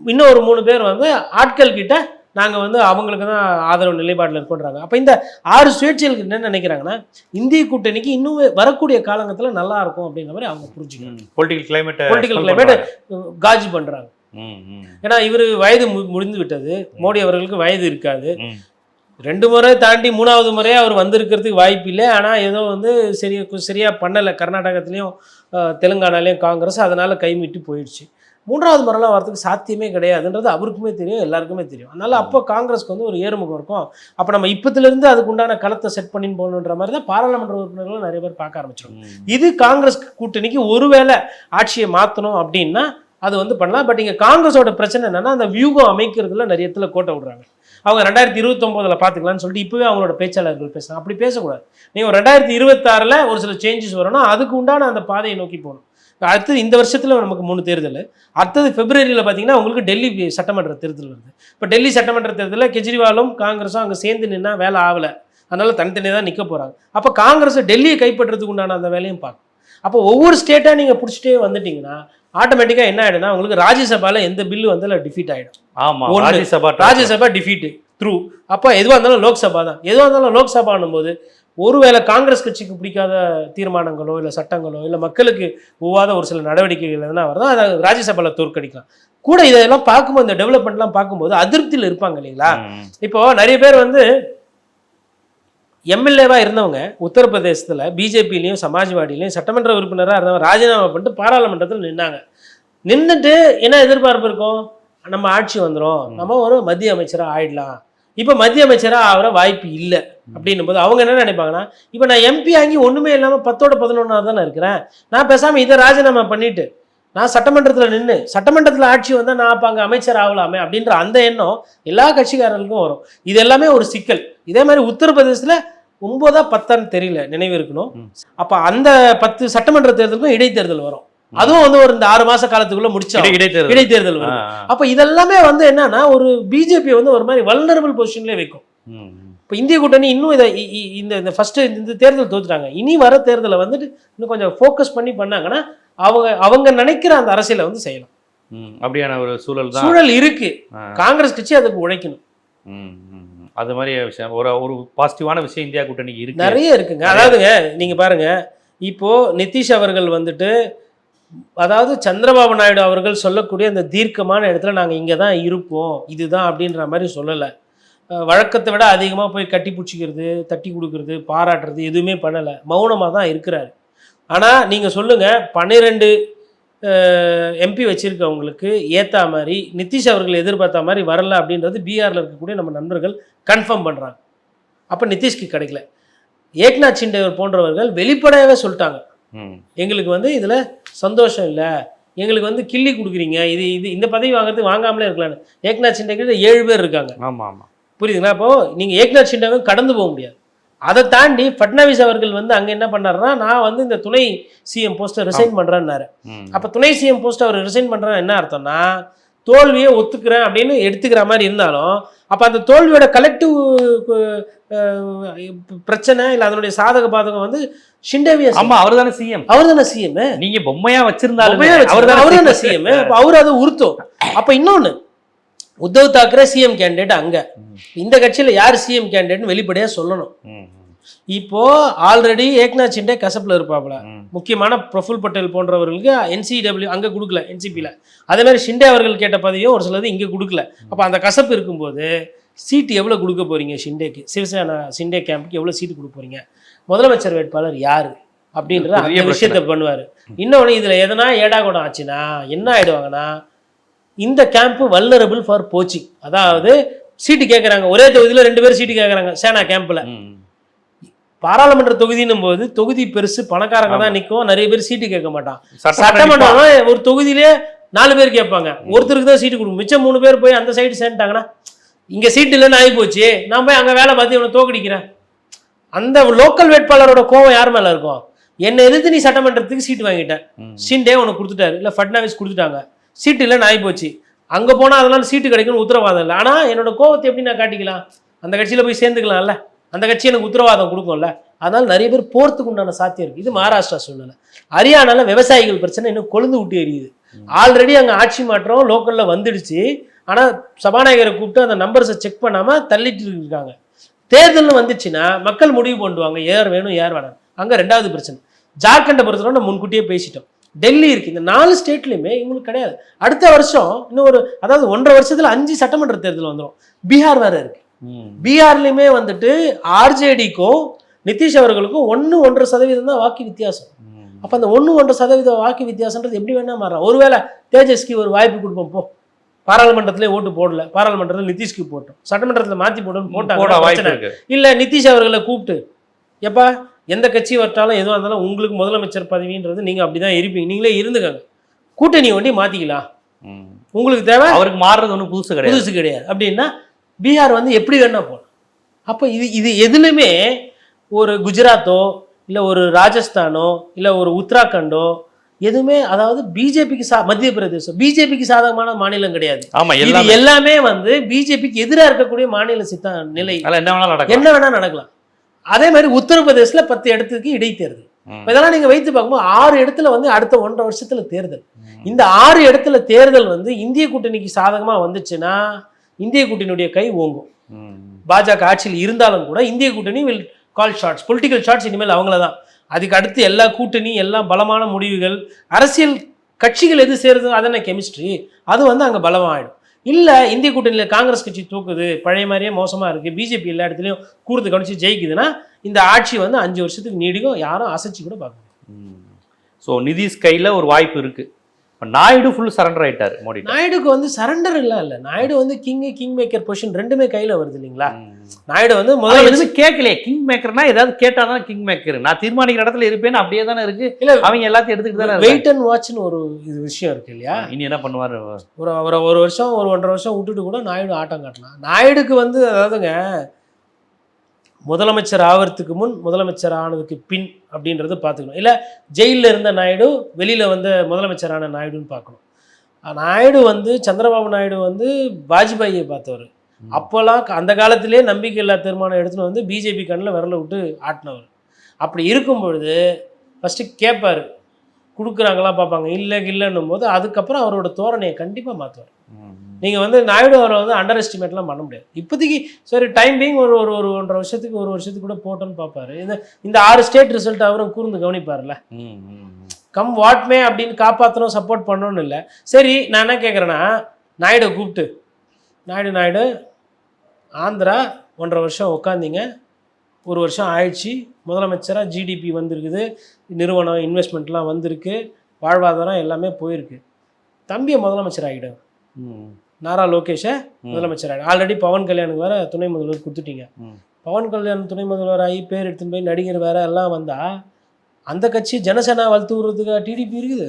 இன்னும் ஒரு மூணு பேர் வந்து ஆட்கள் கிட்ட நாங்கள் வந்து அவங்களுக்கு தான் ஆதரவு நிலைப்பாட்டில் இருக்கோன்றாங்க. அப்போ இந்த ஆறு சுயேட்சைகளுக்கு என்ன நினைக்கிறாங்கன்னா இந்திய கூட்டணிக்கு இன்னும் வரக்கூடிய காலங்கத்தில் நல்லா இருக்கும் அப்படின்ற மாதிரி அவங்க புரிஞ்சுக்கணும் பொலிட்டிக்கல் கிளைமேட் பொலிட்டிக்கல் கிளைமேட் காஜி பண்ணுறாங்க ஏன்னா இவர் வயது மு- முடிந்து விட்டது. மோடி அவர்களுக்கு வயது இருக்காது. ரெண்டு முறை தாண்டி மூணாவது முறையாக அவர் வந்திருக்கிறதுக்கு வாய்ப்பு இல்லை. ஆனால் ஏதோ வந்து சரியா சரியாக பண்ணலை. கர்நாடகத்துலேயும் தெலுங்கானாலையும் காங்கிரஸ் அதனால் கைமிட்டு போயிடுச்சு. மூன்றாவது முறைலாம் வரதுக்கு சாத்தியமே கிடையாதுன்றது அவருக்குமே தெரியும் எல்லாருக்குமே தெரியும். அதனால் அப்போ காங்கிரஸ்க்கு வந்து ஒரு ஏறுமுகம் இருக்கும். அப்போ நம்ம இப்போத்துலேருந்து அதுக்கு உண்டான களத்தை செட் பண்ணி போகணுன்ற மாதிரி தான் பாராளுமன்ற உறுப்பினர்களும் நிறைய பேர் பார்க்க ஆரம்பிச்சிடும். இது காங்கிரஸ் கூட்டணிக்கு ஒருவேளை ஆட்சியை மாற்றணும் அப்படின்னா அது வந்து பண்ணலாம். பட் இங்கே காங்கிரஸோட பிரச்சனை என்னன்னா அந்த வியூகம் அமைக்கிறதுல நிறைய இடத்துல கோட்டை விடுறாங்க. அவங்க ரெண்டாயிரத்தி இருபத்தொம்போதில் பார்த்துக்கலாம்னு சொல்லிட்டு இப்போவே அவங்களோட பேச்சாளர்கள் பேசுகிறாங்க அப்படி பேசக்கூடாது. நீங்கள் ரெண்டாயிரத்தி இருபத்தாறில் ஒரு சில சேஞ்சஸ் வரணும் அதுக்கு உண்டான அந்த பாதையை நோக்கி போகணும். அடுத்தது இந்த வருஷத்தில் நமக்கு மூணு தேர்தல். அடுத்தது பிப்ரவரியில் பார்த்தீங்கன்னா உங்களுக்கு டெல்லி சட்டமன்ற தேர்தல் வருது. இப்போ டெல்லி சட்டமன்ற தேர்தலில் கெஜ்ரிவாலும் காங்கிரஸும் அங்கே சேர்ந்து நின்னா வேலை ஆகலை. அதனால தனித்தனியாக தான் நிற்க போகிறாங்க அப்போ காங்கிரஸ் டெல்லியை கைப்பற்றுறதுக்கு உண்டான அந்த வேலையும் பார்க்கும் அப்போ ஒவ்வொரு ஸ்டேட்டாக நீங்கள் பிடிச்சிட்டே வந்துட்டீங்கன்னா ஆட்டோமேட்டிக்காக என்ன ஆகிடும்னா உங்களுக்கு ராஜ்யசபாவில் எந்த பில்லு வந்தாலும் டிஃபீட் ஆகிடும் ஆமா ஒண்ணு. ராஜ்யசபா ராஜ்யசபா டிஃபீட்டு த்ரூ அப்போ எதுவாக இருந்தாலும் லோக்சபா தான். எதுவாக இருந்தாலும் லோக்சபான்னும் போது ஒருவேளை காங்கிரஸ் கட்சிக்கு பிடிக்காத தீர்மானங்களோ இல்லை சட்டங்களோ இல்லை மக்களுக்கு ஒவ்வாத ஒரு சில நடவடிக்கைகள் எதனா வருதோ? அதை ராஜ்யசபாவில் தோற்கடிக்கலாம். கூட இதெல்லாம் பார்க்கும்போது இந்த டெவலப்மெண்ட்லாம் பார்க்கும்போது அதிருப்தியில் இருப்பாங்க இல்லைங்களா. இப்போ நிறைய பேர் வந்து எம்எல்ஏவா இருந்தவங்க உத்தரப்பிரதேசத்தில் பிஜேபிலையும் சமாஜ்வாடிலையும் சட்டமன்ற உறுப்பினராக இருந்தவங்க ராஜினாமா பண்ணிட்டு பாராளுமன்றத்தில் நின்னாங்க. நின்றுட்டு என்ன எதிர்பார்ப்பு இருக்கும்? நம்ம ஆட்சி வந்துடும் நம்ம ஒரு மத்திய அமைச்சராக ஆயிடலாம். இப்போ மத்திய அமைச்சராக ஆகிற வாய்ப்பு இல்லை. அப்படின்னும் போது அவங்க என்ன நினைப்பாங்கன்னா இப்போ நான் எம்பி ஆகி ஒன்றுமே இல்லாமல் பத்தோட பதினொன்றாவது தானே இருக்கிறேன். நான் பேசாமல் இதை ராஜினாமா பண்ணிட்டு நான் சட்டமன்றத்தில் நின்று சட்டமன்றத்தில் ஆட்சி வந்தால் நான் அப்போ அங்கே அமைச்சர் ஆகலாமே அப்படின்ற அந்த எண்ணம் எல்லா கட்சிக்காரர்களுக்கும் வரும். இது எல்லாமே ஒரு சிக்கல். இதே மாதிரி உத்தரப்பிரதேசத்தில் ஒன்பதா பத்தான்னு தெரியல நினைவு இருக்கணும். அப்போ அந்த பத்து சட்டமன்ற தேர்தலுக்கும் இடைத்தேர்தல் வரும். அதுவும் வந்து ஒரு இந்த ஆறு மாச காலத்துக்குள்ள முடிச்சா இடை- இடைத்தேர்தல். இடைத்தேர்தல். அப்போ இதெல்லாமே வந்து என்னன்னா ஒரு பிஜேபி வந்து ஒரு மாதிரி வல்னரபிள் பொசிஷன்லேயே வைக்கும். இப்போ இந்திய கூட்டணி இன்னும் இதை இந்த இந்த ஃபர்ஸ்ட் இந்த தேர்தல் தோத்துட்டாங்க. இனி வர தேர்தலை வந்துட்டு இன்னும் கொஞ்சம் ஃபோக்கஸ் பண்ணி பண்ணாங்கன்னா அவங்க அவங்க நினைக்கிற அந்த அரசியலை வந்து செய்யலாம். அப்படியான ஒரு சூழல் தான். சூழல் இருக்கு. காங்கிரஸ் கட்சி அதுக்கு உழைக்கணும். அது மாதிரி விஷயம். ஒரு ஒரு பாசிட்டிவான விஷயம் இந்தியா கூட்டணிக்கு இருக்கு. நிறைய இருக்குங்க. அதாவதுங்க நீங்க பாருங்க. இப்போ நிதிஷ் அவர்கள் வந்துட்டு அதாவது சந்திரபாபு நாயுடு அவர்கள் சொல்லக்கூடிய அந்த தீர்க்கமான இடத்துல நாங்கள் இங்கே தான் இருப்போம். இதுதான் அப்படின்ற மாதிரி சொல்லலை. வழக்கத்தை விட அதிகமாக போய் கட்டி பிடிச்சிக்கிறது தட்டி கொடுக்கறது பாராட்டுறது எதுவுமே பண்ணலை. மௌனமாக தான் இருக்கிறாரு. ஆனால் நீங்கள் சொல்லுங்கள் பன்னிரெண்டு எம்பி வச்சிருக்கவங்களுக்கு ஏற்ற மாதிரி நிதிஷ் அவர்கள் எதிர்பார்த்த மாதிரி வரல அப்படின்றது பீகாரில் இருக்கக்கூடிய நம்ம நண்பர்கள் கன்ஃபார்ம் பண்ணுறாங்க அப்போ நிதிஷ்க்கு கிடைக்கல. ஏக்நாத் சிண்டேவர் போன்றவர்கள் வெளிப்படையாகவே சொல்லிட்டாங்க. எங்களுக்கு வந்து இதில் சந்தோஷம் இல்லை. எங்களுக்கு வந்து கிள்ளி கொடுக்குறீங்க. இது இது இந்த பதவி வாங்குறதுக்கு வாங்காமலே இருக்கலாம்னு. ஏக்நாத் சிண்டே ஏழு பேர் இருக்காங்க. ஆமா ஆமா. புரியுதுங்களா? அப்போ நீங்கள் ஏக்நாத் சிண்டேவை கடந்து போக முடியாது. அதை தாண்டி ஃபட்னவிஸ் அவர்கள் வந்து அங்கே என்ன பண்ணாருன்னா நான் வந்து இந்த துணை சிஎம் போஸ்ட்டை ரிசைன் பண்ணுறேன்னாரு. அப்போ துணை சிஎம் போஸ்ட் அவர் ரிசைன் பண்ணுறா என்ன அர்த்தம்னா தோல்வியை ஒத்துக்கிறேன் அப்படின்னு எடுத்துக்கிற மாதிரி இருந்தாலும் அப்போ அந்த தோல்வியோட கலெக்டிவ் பிரச்சனை இல்லை அதனுடைய சாதக பாதகம் வந்து ஷிண்டேவியா ஆமா அவர் தானே சிஎம் அவர் தானே சிஎம் நீங்க பொம்மையா வச்சிருந்தாலும் அவர் தானே சிஎம் அப்போ அவர் அதை உறுத்தும் அப்போ இன்னொன்று உத்தவ் தாக்கரே சிஎம் கேண்டிடேட் அங்க. இந்த கட்சியில யார் சிஎம் கேண்டிடேட்னு வெளிப்படையா சொல்லணும். இப்போ ஆல்ரெடி ஏக்நாத் சிண்டே கசப்புல இருப்பாப்ல முக்கியமான பிரஃபுல் பட்டேல் போன்றவர்களுக்கு என்சிடபிள்யூ அங்கே கொடுக்கல என்சிபியில் அதே மாதிரி ஷிண்டே அவர்கள் கேட்ட பதவியும் ஒரு சிலது இங்கே கொடுக்கல. அப்போ அந்த கசப்பு இருக்கும்போது சீட்டு எவ்வளோ கொடுக்க போறீங்க ஷிண்டேக்கு? சிவசேனா ஷிண்டே கேம்புக்கு எவ்வளோ சீட்டு கொடுக்க போறீங்க? முதலமைச்சர் வேட்பாளர் யார்? அப்படின்ற அந்த. விஷயத்தை பண்ணுவார். இன்னொன்று இதில் எதனா ஏடாகுடம் ஆச்சுன்னா என்ன ஆயிடுவாங்கன்னா இந்த கேம்ப் வல்னரபிள் ஃபார் போச்சிங் அதாவது சீட்டு கேட்குறாங்க ஒரே தொகுதியில் ரெண்டு பேரும் சீட்டு கேட்குறாங்க சேனா கேம்பில். பாராளுமன்ற தொகுதின்னும் போது தொகுதி பெருசு பணக்காரங்க தான் நிற்கும் நிறைய பேர் சீட்டு கேட்க மாட்டான். சட்டமன்றம் ஒரு தொகுதியிலே நாலு பேர் கேட்பாங்க. ஒருத்தருக்கு தான் சீட்டு கொடுக்கும். மிச்சம் மூணு பேர் போய் அந்த சைடு சேர்ந்துட்டாங்கன்னா இங்க சீட்டு இல்லைன்னு ஆகி போச்சு நான் போய் அங்க வேலை பார்த்து இவனை தோக்கடிக்கிறேன். அந்த லோக்கல் வேட்பாளரோட கோவம் யார் மேல இருக்கும்? என்னை எதிர்த்து நீ சட்டமன்றத்துக்கு சீட்டு வாங்கிட்டேன். ஷிண்டே உனக்கு கொடுத்துட்டாரு. இல்ல ஃபட்னாவிஸ் கொடுத்துட்டாங்க. சீட்டு இல்லைன்னு ஆகி போச்சு அங்க போனா அதனால சீட்டு கிடைக்கும்னு உத்தரவாதம் இல்லை. ஆனா என்னோட கோவத்தை எப்படி நான் காட்டிக்கலாம்? அந்த கட்சியில போய் சேர்ந்துக்கலாம்ல? அந்த கட்சி எனக்கு உத்தரவாதம் கொடுக்கும்ல? அதனால நிறைய பேர் போறதுக்கு உண்டான சாத்தியம் இருக்கு. இது மகாராஷ்டிரா சூழ்நிலை. ஹரியானால விவசாயிகள் பிரச்சனை இன்னும் கொழுந்து விட்டு எரியுது. ஆல்ரெடி அங்க ஆட்சி மாற்றம் லோக்கல்ல வந்துடுச்சு. ஆனா சபாநாயகரை கூப்பிட்டு அந்த நம்பர்ஸை செக் பண்ணாம தள்ளிட்டு இருக்காங்க. தேர்தல்னு வந்துச்சுன்னா மக்கள் முடிவு பண்ணுவாங்க யார் வேணும் யார் வேணாம். அங்க ரெண்டாவது பிரச்சனை. ஜார்க்கண்டை பொறுத்தவரை நம்ம முன்கூட்டியே பேசிட்டோம். டெல்லி இருக்கு. இந்த நாலு ஸ்டேட்லயுமே இவங்களுக்கு கிடையாது. அடுத்த வருஷம் இன்னும் ஒரு அதாவது ஒன்றரை வருஷத்துல அஞ்சு சட்டமன்ற தேர்தல் வந்துடும் பீகார் வேற இருக்கு. பீகார்லயுமே வந்துட்டு ஆர்ஜேடிக்கும் நிதிஷ் அவர்களுக்கும் ஒன்று ஒன்றரை சதவீதம் தான் வாக்கு வித்தியாசம். அப்போ அந்த ஒன்று ஒன்றரை சதவீத வாக்கு வித்தியாசன்றது எப்படி வேணா மாறலாம். ஒருவேளை தேஜஸ்க்கு ஒரு வாய்ப்பு கொடுப்போம் போ. பாராளுமன்றத்திலே ஓட்டு போடல. பாராளுமன்றத்தில் நிதிஷ்க்கு போட்டோம். சட்டமன்றத்தில் மாற்றி போடணும்னு போட போட்டாங்க இல்லை நிதிஷ் அவர்களை கூப்பிட்டு எப்பா எந்த கட்சி வரட்டாலும் எதுவாக இருந்தாலும் உங்களுக்கு முதலமைச்சர் பதவின்றது நீங்கள் அப்படி தான் இருப்பீங்க. நீங்களே இருந்துக்கங்க. கூட்டணி ஒண்டி மாற்றிக்கலாம். உங்களுக்கு தேவை? அவருக்கு மாறுறது ஒன்றும் புதுசு கிடையாது. புதுசு கிடையாது. அப்படின்னா பீகார் வந்து எப்படி வேணா போகலாம். அப்போ இது இது எதுலையுமே ஒரு குஜராத்தோ இல்லை ஒரு ராஜஸ்தானோ இல்லை ஒரு உத்தராகண்டோ எதுவுமே அதாவது பிஜேபிக்கு சா மத்திய பிரதேசம் பிஜேபிக்கு சாதகமான மாநிலம் கிடையாது. ஆமா இது எல்லாமே. வந்து பிஜேபிக்கு எதிராக இருக்கக்கூடிய மாநில சித்த நிலை. என்ன வேணாலும் நடக்கும் என்ன வேணா நடக்கலாம். அதே மாதிரி உத்தரப்பிரதேசல பத்து இடத்துக்கு இடைத்தேர்தல். இதெல்லாம் நீங்க வைத்து பார்க்கும்போது ஆறு இடத்துல வந்து அடுத்த ஒன்றரை வருஷத்துல தேர்தல். இந்த ஆறு இடத்துல தேர்தல் வந்து இந்திய கூட்டணிக்கு சாதகமா வந்துச்சுன்னா இந்திய கூட்டணியுடைய கை ஓங்கும். பாஜக ஆட்சியில் இருந்தாலும் கூட இந்திய கூட்டணி வில் கால் ஷாட்ஸ் பொலிட்டிக்கல் ஷாட்ஸ் இனிமேல் அவங்கள தான் அதுக்கு அடுத்து எல்லா கூட்டணி எல்லா பலமான முடிவுகள் அரசியல் கட்சிகள் எது சேருது அதென்ன கெமிஸ்ட்ரி அது வந்து அங்கே பலமாகிடும் இல்லை இந்திய கூட்டணியில் காங்கிரஸ் கட்சி தூக்குது பழைய மாதிரியே மோசமாக இருக்குது பிஜேபி எல்லா இடத்துலையும் கூர்ந்து கவனிச்சு ஜெயிக்குதுன்னா இந்த ஆட்சி வந்து அஞ்சு வருஷத்துக்கு நீடிக்கும் யாரும் அசைச்சு கூட பார்க்கணும் ஸோ நிதிஷ் கையில் ஒரு வாய்ப்பு இருக்குது இப்ப நாயுடு ஃபுல் சரண்டர் ஆயிட்டாரு மோடி நாயுடுக்கு வந்து சரண்டர் இல்லை இல்லை. நாயுடு வந்து கிங் கிங் மேக்கர் பொசிஷன் ரெண்டுமே கையில் வருது இல்லைங்களா. நாயுடு வந்து முதல்ல எதுவும் கேட்கலையே. கிங் மேக்கர்னா ஏதாவது கேட்டாதான் கிங் மேக்கர் நான் தீர்மானிக்கிற இடத்துல இருப்பேன்னு அப்படியே தானே இருக்கு. இல்ல அவங்க எல்லாத்தையும் எடுத்துக்கிட்டு தானே. வெயிட் அண்ட் வாட்ச்னு ஒரு இது விஷயம் இருக்கு இல்லையா? இனி என்ன பண்ணுவாரு? ஒரு ஒரு ஒரு வருஷம் ஒரு ஒன்றரை வருஷம் விட்டுட்டு கூட நாயுடு ஆட்டம் காட்டலாம். நாயுடுக்கு வந்து அதாவதுங்க முதலமைச்சர் ஆவறதுக்கு முன் முதலமைச்சர் ஆனதுக்கு பின் அப்படின்றது பார்த்துக்கணும். இல்லை ஜெயிலில் இருந்த நாயுடு வெளியில் வந்த முதலமைச்சரான நாயுடுன்னு பார்க்கணும். நாயுடு வந்து சந்திரபாபு நாயுடு வந்து வாஜ்பாயை பார்த்தவர். அப்போல்லாம் அந்த காலத்திலே நம்பிக்கை இல்லா தீர்மானம் எடுத்துன்னு வந்து பிஜேபி கண்ணில் விரல விட்டு ஆட்டினவர். அப்படி இருக்கும் பொழுது ஃபஸ்ட்டு கேட்பார் கொடுக்குறாங்களா பார்ப்பாங்க. இல்லை இல்லைன்னும் போது அதுக்கப்புறம் அவரோட தோரணையை கண்டிப்பாக மாற்றுவார். நீங்கள் வந்து நாயுடு அவரை வந்து அண்டர் எஸ்டிமேட்லாம் பண்ண முடியாது. இப்போதைக்கு சரி டைம் பீங் ஒரு ஒரு ஒரு ஒன்றரை வருஷத்துக்கு ஒரு வருஷத்துக்கு கூட போட்டோன்னு பார்ப்பாரு. இந்த இந்த ஆறு ஸ்டேட் ரிசல்ட் அவரும் கூர்ந்து கவனிப்பார்ல ம். கம் வாட்மே அப்படின்னு காப்பாற்றணும் சப்போர்ட் பண்ணணும்னு இல்லை. சரி நான் என்ன கேட்குறேன்னா நாயுடு கூப்பிட்டு நாயுடு நாயுடு ஆந்திரா ஒன்றரை வருஷம் உட்காந்தீங்க ஒரு வருஷம் ஆயிடுச்சு. முதலமைச்சராக ஜிடிபி வந்திருக்குது. நிறுவனம் இன்வெஸ்ட்மெண்ட்லாம் வந்திருக்கு. வாழ்வாதாரம் எல்லாமே போயிருக்கு. தம்பியை முதலமைச்சர் ஆகிடும் ம். நாரா லோகேஷை. முதலமைச்சர் ஆல்ரெடி பவன் கல்யாணுக்கு வேற துணை முதல்வர் கொடுத்துட்டீங்க. பவன் கல்யாண் துணை முதல்வர் ஆகி பேர் எடுத்துன்னு போய் நடிகர் வேற எல்லாம் வந்தா அந்த கட்சி ஜனசேனா வளர்த்து விடுறதுக்கு டிடிபி இருக்குது.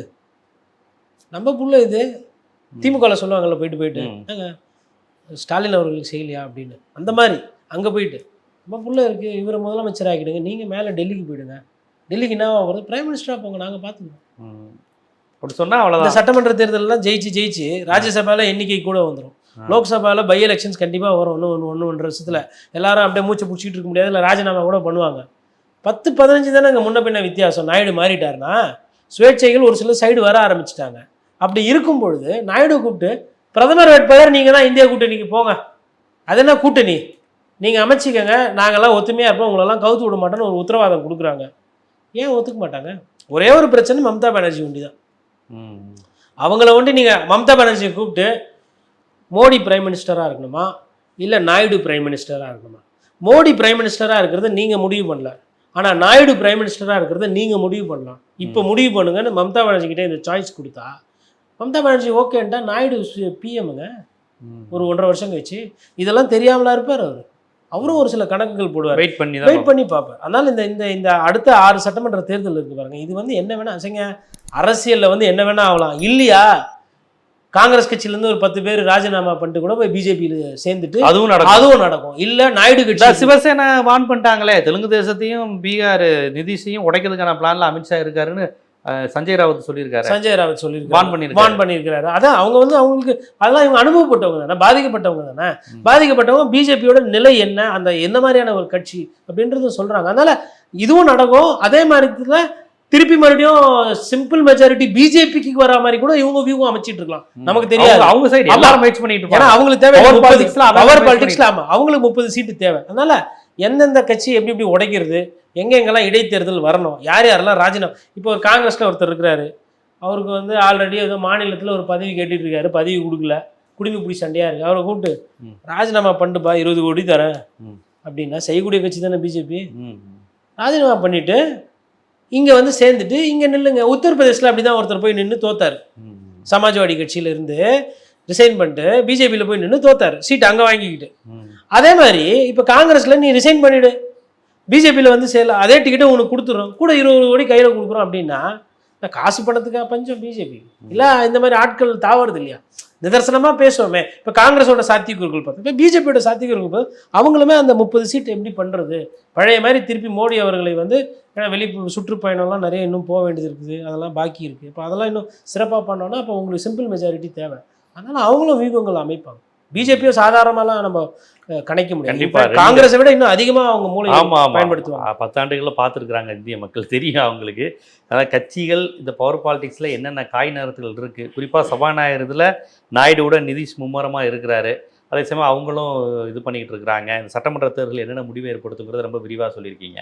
நம்ம புள்ள இது. திமுகவில் சொல்லுவாங்கல்ல போயிட்டு போயிட்டு. ஸ்டாலின் அவர்களுக்கு செய்யலையா அப்படின்னு. அந்த மாதிரி அங்கே போயிட்டு. நம்ம புள்ள இருக்கு இவரை முதலமைச்சர் ஆக்கிடுங்க நீங்கள் மேலே டெல்லிக்கு போயிடுங்க. டெல்லிக்கு என்ன ஆகுறது பிரைம் மினிஸ்டராக போங்க நாங்கள் பார்த்துக்கோம் ம். அப்படி சொன்னா இந்த அவ்வளவுதான் சட்டமன்ற தேர்தலெல்லாம் ஜெயிச்சு ஜெயிச்சு ராஜ்யசபால எண்ணிக்கை கூட வந்துடும் ஆ. லோக்சபால பை எலெக்ஷன்ஸ் கண்டிப்பாக வரும். ஒன்று ஒன்று ஒன்று ஒன்றரை வருஷத்தில். எல்லாரும் அப்படியே மூச்சை பிடிச்சிட்டு இருக்க முடியாது. இல்லை ராஜினாமா கூட பண்ணுவாங்க. பத்து பதினஞ்சு தானே அங்கே முன்ன பின்ன வித்தியாசம். நாயுடு மாறிட்டாருன்னா சுயேட்சைகள் ஒரு சில சைடு வர ஆரம்பிச்சிட்டாங்க. அப்படி இருக்கும் பொழுது நாயுடு கூப்பிட்டு பிரதமர் வேட்பாளர் நீங்கள் தான் இந்தியா கூட்டணிக்கு போங்க. அது என்ன கூட்டணி? நீங்கள் அமைச்சிக்கங்க. நாங்கெல்லாம் ஒத்துமையாக இருப்போம். உங்களெல்லாம் கவுத்து விட மாட்டோம்னு ஒரு உத்தரவாதம் கொடுக்குறாங்க. ஏன் ஒத்துக்க மாட்டாங்க? ஒரே ஒரு பிரச்சனை மம்தா பானர்ஜி உண்டி தான். அவங்கள வந்துட்டு நீங்கள் மம்தா பானர்ஜியை கூப்பிட்டு மோடி பிரைம் மினிஸ்டராக இருக்கணுமா? இல்லை நாயுடு பிரைம் மினிஸ்டராக இருக்கணுமா? மோடி பிரைம் மினிஸ்டராக இருக்கிறத நீங்கள் முடிவு பண்ணல. ஆனால் நாயுடு பிரைம் மினிஸ்டராக இருக்கிறத நீங்கள் முடிவு பண்ணலாம். இப்போ முடிவு பண்ணுங்கன்னு மம்தா பானர்ஜி கிட்டே இந்த சாய்ஸ் கொடுத்தா மம்தா பானர்ஜி ஓகேன்ட்டா நாயுடு பிஎம்ங்க. ஒரு ஒன்றரை வருஷம் கழிச்சு இதெல்லாம் தெரியாமலா இருப்பார் அவர். அவரும் ஒரு சில கணக்குகள் போடுவார். வெயிட் பண்ணி வெயிட் பண்ணி பார்ப்பேன் அதனால இந்த இந்த இந்த அடுத்த ஆறு சட்டமன்ற தேர்தல் இருக்கு பாருங்க. இது வந்து என்ன வேணா அசைங்க. அரசியல்ல வந்து என்ன வேணா ஆகலாம். இல்லையா? காங்கிரஸ் கட்சியில இருந்து ஒரு பத்து பேர் ராஜினாமா பண்ணிட்டு கூட போய் பிஜேபியில் சேர்ந்துட்டு அதுவும் நடக்கும். அதுவும் நடக்கும். இல்ல நாயுடு கட்சி. சிவசேனா வான் பண்ணிட்டாங்களே தெலுங்கு தேசத்தையும் பீகார் நிதிஷையும் உடைக்கிறதுக்கான பிளான்ல அமித்ஷா இருக்காருன்னு சஞ்சய் ராவத் சொல்லியிருக்காரு. சஞ்சய் ராவத் வான் சொல்லியிருக்காரு பண்ணியிருக்காரு. வான் பண்ணியிருக்கிறாரு. அதான் அவங்க வந்து அவங்களுக்கு அதெல்லாம் இவங்க அனுபவப்பட்டவங்க தானே பாதிக்கப்பட்டவங்க தானே. பாதிக்கப்பட்டவங்க பிஜேபியோட நிலை என்ன அந்த என்ன மாதிரியான ஒரு கட்சி அப்படின்றத சொல்றாங்க. அதனால இதுவும் நடக்கும். அதே மாதிரி திருப்பி மறுபடியும் சிம்பிள் மெஜாரிட்டி பிஜேபிக்கு வர மாதிரி கூட இவங்க வியூவும் அமைச்சிட்டு இருக்கலாம். நமக்கு தெரியாது. அவங்க- சைடு. எல்லாரும் முயற்சி பண்ணிட்டு இருப்பாங்க அவங்களுக்கு தேவை பவர் பாலிடிக்ஸ்ல ஆமா. அவங்களுக்கு முப்பது சீட்டு தேவை. அதனால எந்தெந்த கட்சி எப்படி எப்படி உடைக்கிறது எங்க எங்கெல்லாம் இடைத்தேர்தல் வரணும் யார் யாரெல்லாம் ராஜினாமா இப்போ ஒரு காங்கிரஸ்ல ஒருத்தர் இருக்கிறாரு. அவருக்கு வந்து ஆல்ரெடி ஏதோ மாநிலத்துல ஒரு பதவி கேட்டுட்டு இருக்காரு. பதவி கொடுக்கல. குடிமை பிடி சண்டையா இருக்கு. அவரை கூப்பிட்டு. ராஜினாமா பண்ணிட்டுப்பா இருபது கோடி தரேன். அப்படின்னா செய்யக்கூடிய கட்சி தானே பிஜேபி. ராஜினாமா பண்ணிட்டு இங்கே வந்து சேர்ந்துட்டு இங்கே நில்லுங்க. உத்தரப்பிரதேசில் அப்படி தான் ஒருத்தர் போய் நின்று தோத்தார். சமாஜ்வாடி கட்சியில இருந்து ரிசைன் பண்ணிட்டு பிஜேபியில் போய் நின்று தோத்தார். சீட் அங்கே வாங்கிக்கிட்டு. அதே மாதிரி இப்போ காங்கிரஸில் நீ ரிசைன் பண்ணிவிடு பிஜேபியில் வந்து சேல அதே டிக்கெட்டை உனக்கு கொடுத்துறோம். கூட இருபது கோடி கையில் கொடுக்குறோம் அப்படின்னா இந்த காசு பணத்துக்கா பஞ்சம் பிஜேபி இல்லை இந்த மாதிரி ஆட்கள் தாவறது இல்லையா நிதர்சனமாக பேசுவோமே. இப்போ காங்கிரஸோட சாத்தியக்கூறுகள் பார்த்தோம் இப்போ பிஜேபியோட சாத்தியக்கூறுகள் பார்த்து அவங்களுமே அந்த முப்பது சீட் எப்படி பண்ணுறது பழைய மாதிரி திருப்பி மோடி அவர்களை வந்து வெளி சுற்றுப்பயணம்லாம் நிறைய இன்னும் போக வேண்டியது இருக்குது அதெல்லாம் பாக்கி இருக்குது இப்போ அதெல்லாம் இன்னும் சிறப்பாக பண்ணோன்னா அப்போ உங்களுக்கு சிம்பிள் மெஜாரிட்டி தேவை. அதனால் அவங்களும் வியூகங்கள் அமைப்பாங்க. பிஜேபியோ சாதாரணமாலாம் நம்ம கணிக்க fact, காங்கிரஸை விட இன்னும் அதிகமாக அவங்க மூளை ஆமா ஆமா. பயன்படுத்துவாங்க. பத்தாண்டுகளில் பார்த்துருக்குறாங்க இந்திய மக்கள். தெரியும் அவங்களுக்கு. அதாவது கட்சிகள் இந்த பவர் பாலிடிக்ஸில் என்னென்ன காய் நகரத்துகள் இருக்குது குறிப்பாக சபாநாயகர் இதில் நாயுடுவோட நிதிஷ் மும்மரமாக இருக்கிறாரு. அதே சமயம் அவங்களும் இது பண்ணிக்கிட்டு இருக்கிறாங்க. இந்த சட்டமன்ற தேர்தல் என்னென்ன முடிவு ஏற்படுத்துங்கிறத ரொம்ப விரிவாக சொல்லியிருக்கீங்க.